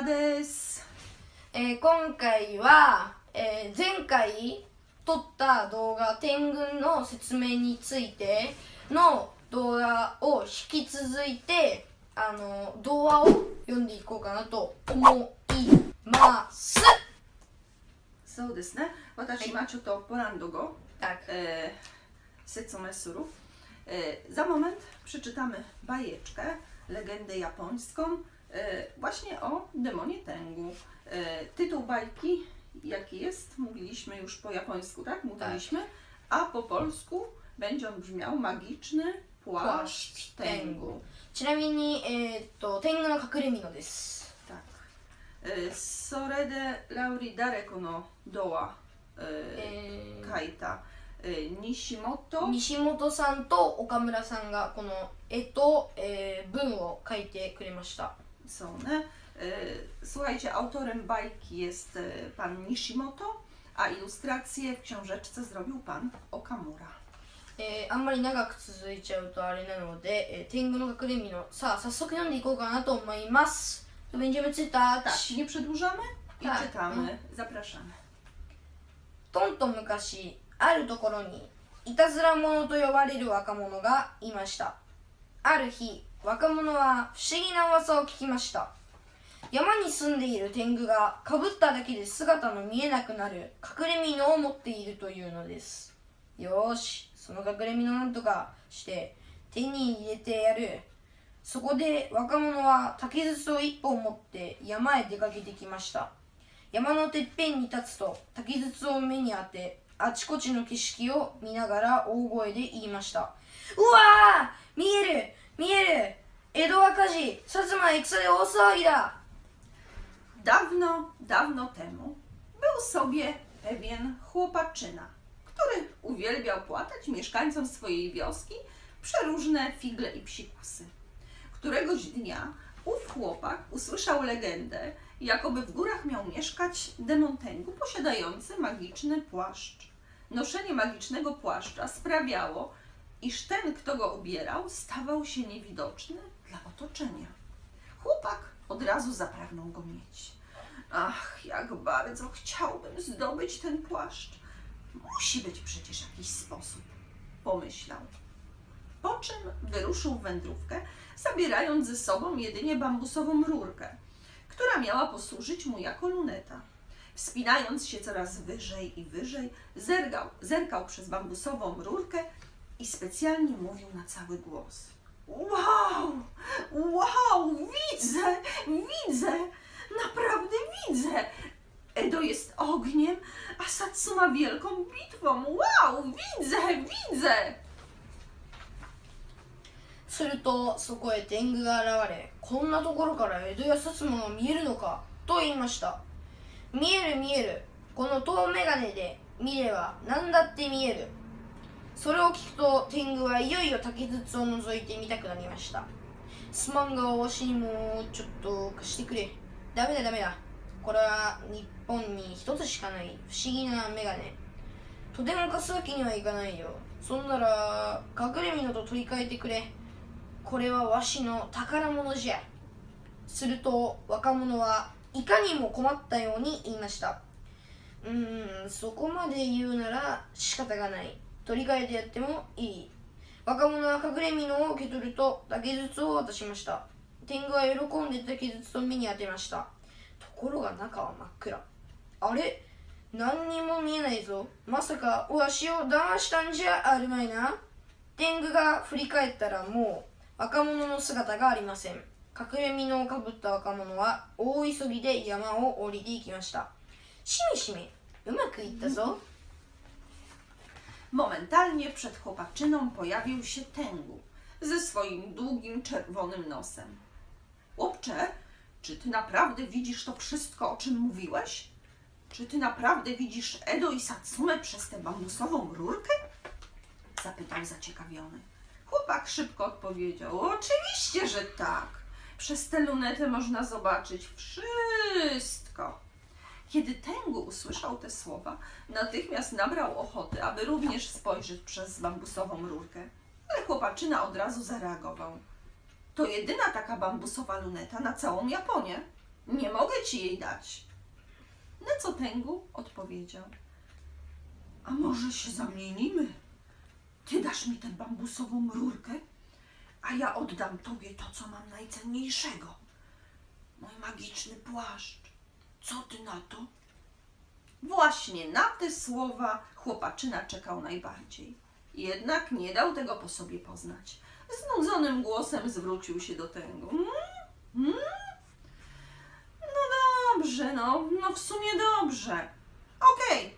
マです。えー今回は、えー前回撮った動画天群の説明についての動画を引き続いてあの動画を読んでいこうかなと思います。そうですね。私今ちょっとポランド語 Tak. えー説明する。E, za moment przeczytamy bajeczkę, legendę japońską e, właśnie o demonie Tengu. E, tytuł bajki jaki jest? Mówiliśmy już po japońsku, tak? Mówiliśmy. A po polsku będzie on brzmiał magiczny płaszcz Tengu. ちなみに、えーっと天狗の隠れ蓑です。 Tak. E, Sorede Lauri Dareko no Doa え e, ー Kaita e, Nishimoto 西本さんと岡村さんがこの絵と、えー文を書いてくれました。 są, ne? E, Słuchajcie, autorem bajki jest e, pan Nishimoto, a ilustrację w książeczce zrobił pan Okamura. えーあんまり長く続いちゃうとあれなので、えー天狗の隠れ蓑さあ早速読んでいこうかなと思います。To będziemy czytać. Tak, nie przedłużamy i Tak. czytamy. Zapraszamy. とんと昔あるところにいたずら者と呼ばれる若者がいましたある日 若者は不思議な噂を聞きました。山に住んでいる天狗がかぶっただけで姿の見えなくなる隠れ蓑を持っているというのです。よしその隠れ蓑なんとかして手に入れてやる。そこで若者は竹筒を一本持って山へ出かけてきました。山のてっぺんに立つと竹筒を目に当てあちこちの景色を見ながら大声で言いました。うわー見える。見える江戸は火事薩摩戦で大騒ぎだ Dawno, dawno temu był sobie pewien chłopaczyna, który uwielbiał płatać mieszkańcom swojej wioski przeróżne figle i psikusy. Któregoś dnia ów chłopak usłyszał legendę, jakoby w górach miał mieszkać demon Tengu posiadający magiczny płaszcz. Noszenie magicznego płaszcza sprawiało, iż ten, kto go ubierał, stawał się niewidoczny dla otoczenia. Chłopak od razu zapragnął go mieć. Ach, jak bardzo chciałbym zdobyć ten płaszcz. Musi być przecież jakiś sposób, pomyślał. Po czym wyruszył w wędrówkę, zabierając ze sobą jedynie bambusową rurkę, która miała posłużyć mu jako luneta. Wspinając się coraz wyżej i wyżej, zergał, zerkał przez bambusową rurkę i specjalnie mówił na cały głos. Wow! Wow! Widzę! Widzę! Naprawdę widzę! Edo jest ogniem, a Satsuma wielką bitwą. Wow! Widzę! Widzę! するとそこへ天狗が現れこんなところから江戸や薩摩が見えるのかと言いました見える見えるこの遠眼鏡で見れば何だって見える それを聞くと天狗はいよいよ竹筒を覗いてみたくなりました。すまんがわしにもちょっと貸してくれ。ダメだダメだ。これは日本に一つしかない不思議な眼鏡とても貸すわけにはいかないよ。そんなら隠れ蓑と取り替えてくれ。これはわしの宝物じゃ。すると若者はいかにも困ったように言いました。うーんそこまで言うなら仕方がない。取り替えてやってもいい。若者は隠れ蓑を受け取ると竹筒を渡しました。天狗は喜んで竹筒と目に当てました。ところが中は真っ暗。あれ？何にも見えないぞ。まさかわしを騙したんじゃあるまいな。天狗が振り返ったらもう若者の姿がありません。隠れ蓑をかぶった若者は大急ぎで山を降りていきました。しめしめうまくいったぞ。Momentalnie przed chłopaczyną pojawił się Tengu ze swoim długim czerwonym nosem. Chłopcze, czy ty naprawdę widzisz to wszystko, o czym mówiłeś? Czy ty naprawdę widzisz Edo i Satsumę przez tę bambusową rurkę? Zapytał zaciekawiony. Chłopak szybko odpowiedział: Oczywiście, że tak. Przez tę lunetę można zobaczyć wszystko. Kiedy Tengu usłyszał te słowa, natychmiast nabrał ochoty, aby również spojrzeć przez bambusową rurkę. Ale chłopaczyna od razu zareagował. To jedyna taka bambusowa luneta na całą Japonię. Nie mogę ci jej dać. Na co Tęgu odpowiedział. A może się zamienimy? Ty dasz mi tę bambusową rurkę, a ja oddam tobie to, co mam najcenniejszego. Mój magiczny płaszcz. Co ty na to? Właśnie na te słowa chłopaczyna czekał najbardziej. Jednak nie dał tego po sobie poznać. Znudzonym głosem zwrócił się do Tęgu. Mm? Mm? No dobrze, no, no w sumie dobrze. Okej,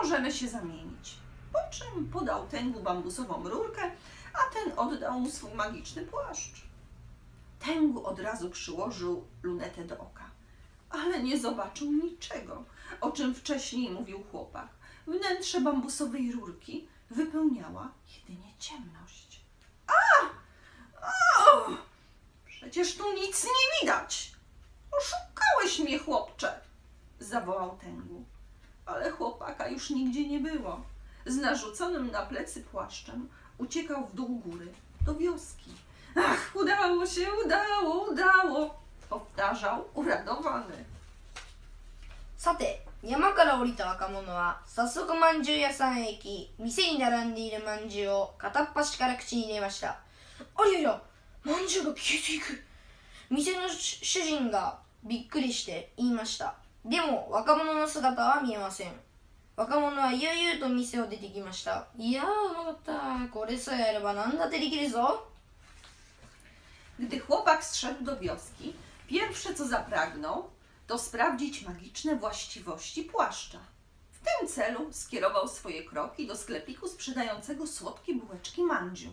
możemy się zamienić. Po czym podał Tęgu bambusową rurkę, a ten oddał mu swój magiczny płaszcz. Tęgu od razu przyłożył lunetę do oka, ale nie zobaczył niczego, o czym wcześniej mówił chłopak. Wnętrze bambusowej rurki wypełniała jedynie ciemność. A! O! Przecież tu nic nie widać! Oszukałeś mnie, chłopcze! zawołał Tęgu. Ale chłopaka już nigdzie nie było. Z narzuconym na plecy płaszczem uciekał w dół góry, do wioski. Ach, udało się, udało, udało! Powtarzał uradowany. さて山から降りた若者は早速まんじゅう屋さんへ行き店に並んでいるまんじゅうを片っ端から口に入れました。ありゃりゃまんじゅうが消えていく。店の主主人がびっくりして言いました。でも若者の姿は見えません。若者は悠々と店を出てきました。いやーうまかった。これさえあれば何だってできるぞ。Gdy chłopak zszedł do wioski, pierwsze co zapragnął, to sprawdzić magiczne właściwości płaszcza. W tym celu skierował swoje kroki do sklepiku sprzedającego słodkie bułeczki mandziu.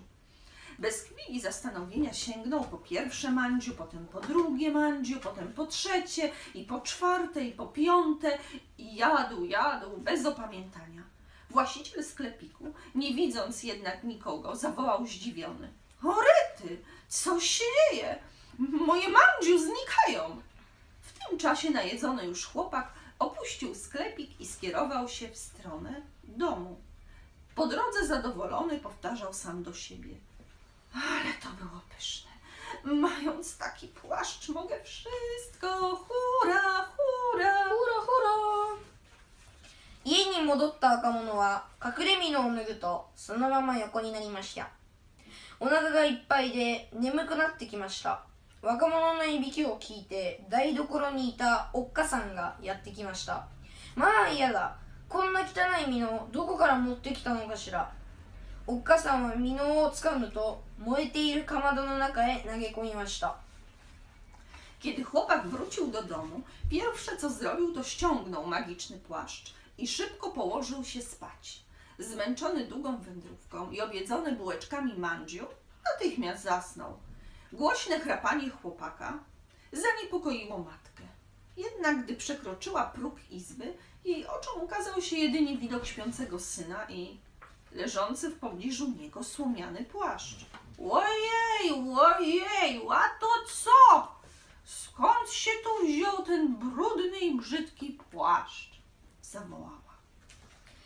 Bez chwili zastanowienia sięgnął po pierwsze mandziu, potem po drugie mandziu, potem po trzecie i po czwarte i po piąte i jadł, jadł bez opamiętania. Właściciel sklepiku, nie widząc jednak nikogo, zawołał zdziwiony. O rety, co się dzieje? Moje mandziu znikają. W tym czasie najedzony już chłopak opuścił sklepik i skierował się w stronę domu. Po drodze zadowolony powtarzał sam do siebie. Ale to było pyszne. Mając taki płaszcz mogę wszystko. Hura, hura. ほらほら家に戻った若者は隠れ蓑を脱ぐとそのまま横になりましたお腹がいっぱいで眠くなってきました 若者のいびきを聞いて台所にいたおっかさんがやってきましたまあ嫌だこんな汚い蓑をどこから持ってきたのかしらおっかさんは蓑をつかむと燃えているかまどの中へ投げ込みました Kiedy chłopak wrócił do domu, pierwsze co zrobił, to ściągnął magiczny płaszcz i szybko położył się spać. Zmęczony długą wędrówką i obiedzony bułeczkami mandziu, natychmiast zasnął. Głośne chrapanie chłopaka zaniepokoiło matkę. Jednak gdy przekroczyła próg izby, jej oczom ukazał się jedynie widok śpiącego syna i leżący w pobliżu niego słomiany płaszcz. Ojej, ojej, a to co? Skąd się tu wziął ten brudny i brzydki płaszcz? zawołała.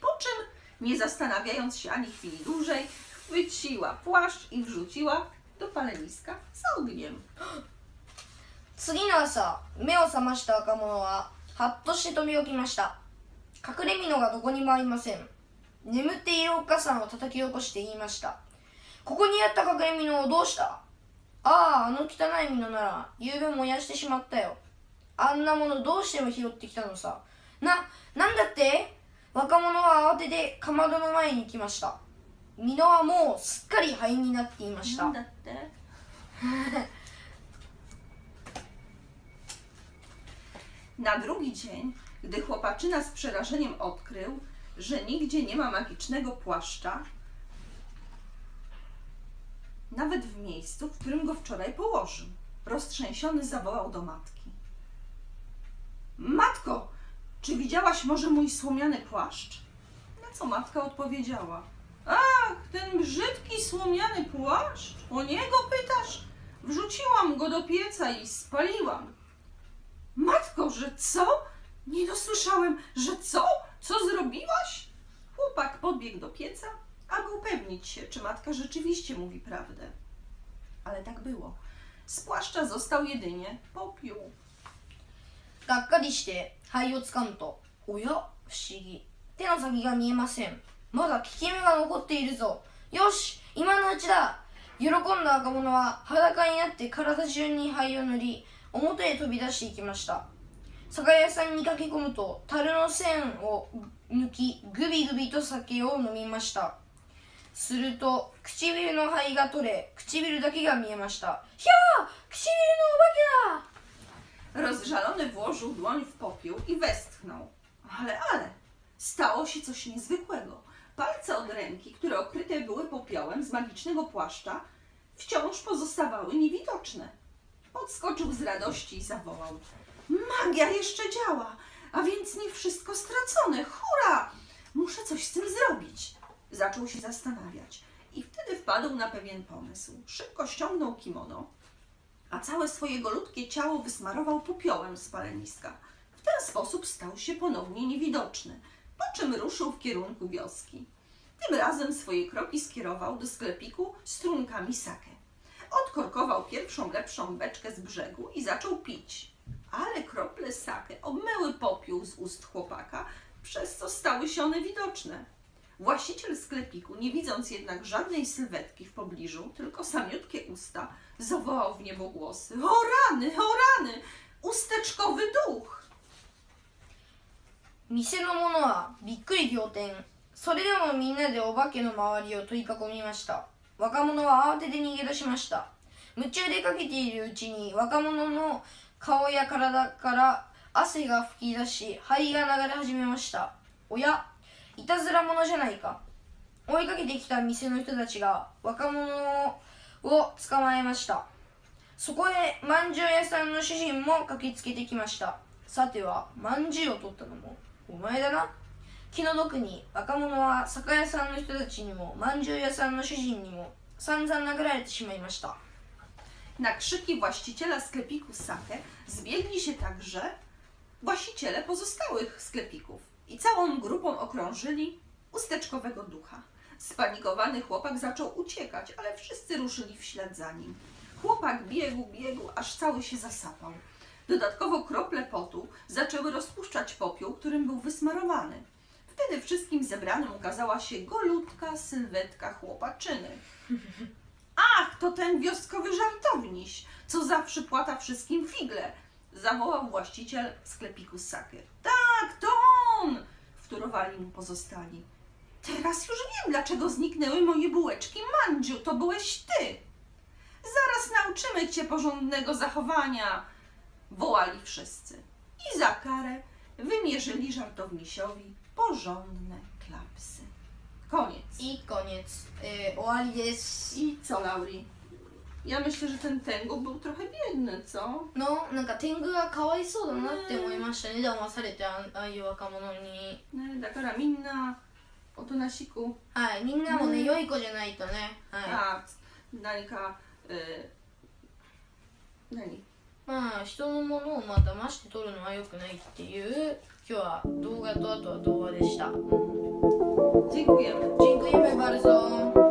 Po czym, nie zastanawiając się ani chwili dłużej, chwyciła płaszcz i wrzuciła do paleniska z ogniem. 次の朝目を覚ました若者ははっとして飛び起きました。隠れ蓑がどこにもありません。眠っているおっかさんを叩き起こして言いました。ここにあった隠れ蓑をどうした？あああの汚い蓑なら昨べ燃やしてしまったよ。あんなものどうしても拾ってきたのさ。な、なんだって？若者は慌ててかまどの前に来ました。蓑はもうすっかり灰になっていましたなんだってNa drugi dzień, gdy chłopaczyna z przerażeniem odkrył, że nigdzie nie ma magicznego płaszcza, nawet w miejscu, w którym go wczoraj położył, roztrzęsiony zawołał do matki. Matko, czy widziałaś może mój słomiany płaszcz? Na co matka odpowiedziała? Ach, ten brzydki słomiany płaszcz? O niego pytasz? Wrzuciłam go do pieca i spaliłam. Matko, że co? Nie dosłyszałem, że co? Co zrobiłaś? Chłopak podbiegł do pieca, aby upewnić się, czy matka rzeczywiście mówi prawdę. Ale tak było. Z płaszcza został jedynie popiół. がっかりして灰をつかむとおや不思議手の先が見えません まだ効き目が残っているぞ。よし今のうちだ。喜んだ若者は裸になって体中に灰を塗り表へ飛び出していきました。酒屋さんに駆け込むと樽の線を抜きグビグビと酒を飲みました。すると唇の灰が取れ唇だけが見えました。ひゃー唇のお化けだ。Rozżalony włożył dłoń w popiół i westchnął. Ale, ale, stało się coś niezwykłego. Palce od ręki, które okryte były popiołem z magicznego płaszcza, wciąż pozostawały niewidoczne. Podskoczył z radości i zawołał. Magia jeszcze działa, a więc nie wszystko stracone. Hurra! Muszę coś z tym zrobić. Zaczął się zastanawiać i wtedy wpadł na pewien pomysł. Szybko ściągnął kimono, a całe swoje golutkie ciało wysmarował popiołem z paleniska. W ten sposób stał się ponownie niewidoczny, po czym ruszył w kierunku wioski. Tym razem swoje kroki skierował do sklepiku z trunkami sake. Odkorkował pierwszą lepszą beczkę z brzegu i zaczął pić. Ale krople sake obmyły popiół z ust chłopaka, przez co stały się one widoczne. Właściciel sklepiku, nie widząc jednak żadnej sylwetki w pobliżu, tylko samiutkie usta, zawołał w niebogłosy. O rany, o rany! Usteczkowy duch! 店の者はびっくり仰天。それでもみんなでお化けの周りを取り囲みました。若者は慌てて逃げ出しました。夢中でかけているうちに若者の顔や体から汗が噴き出し灰が流れ始めました。おやいたずら者じゃないか。追いかけてきた店の人たちが若者を捕まえました。そこへまんじゅう屋さんの主人も駆けつけてきました。さてはまんじゅうを取ったのもお前だな気の毒に若者は酒屋さんの人たちにもまんじゅう屋さんの主人にも散々殴られてしまいました Na krzyki właściciela sklepiku sake zbiegli się także właściciele pozostałych sklepików i całą grupą okrążyli usteczkowego ducha. Spanikowany chłopak zaczął uciekać, ale wszyscy ruszyli w ślad za nim. Chłopak biegł, biegł, aż cały się zasapał. Dodatkowo krople potu zaczęły rozpuszczać popiół, którym był wysmarowany. Wtedy wszystkim zebranym ukazała się golutka sylwetka chłopaczyny. Ach, to ten wioskowy żartowniś, co zawsze płata wszystkim figle, zawołał właściciel sklepiku sake. Tak, to on! wtórowali mu pozostali. Teraz już wiem, dlaczego zniknęły moje bułeczki mandziu, to byłeś ty. Zaraz nauczymy cię porządnego zachowania, wołali wszyscy. I za karę wymierzyli żartownisiowi porządne klapsy. Koniec. いいkoniec、えー終わりです I co, Lauri? Ja myślę, że ten Tengu był trochę biedny, co? のなんか天狗がかわいそうだなって思いましたね騙されてあああいう若者に Ne, だからみんなおとなしく、はいみんなもね、ね良い子じゃないとねは a何か、えー何い まあ人のものをまあ騙して取るのは良くないっていう今日は動画とあとは動画でした Dziękujemy. Dziękujemy bardzo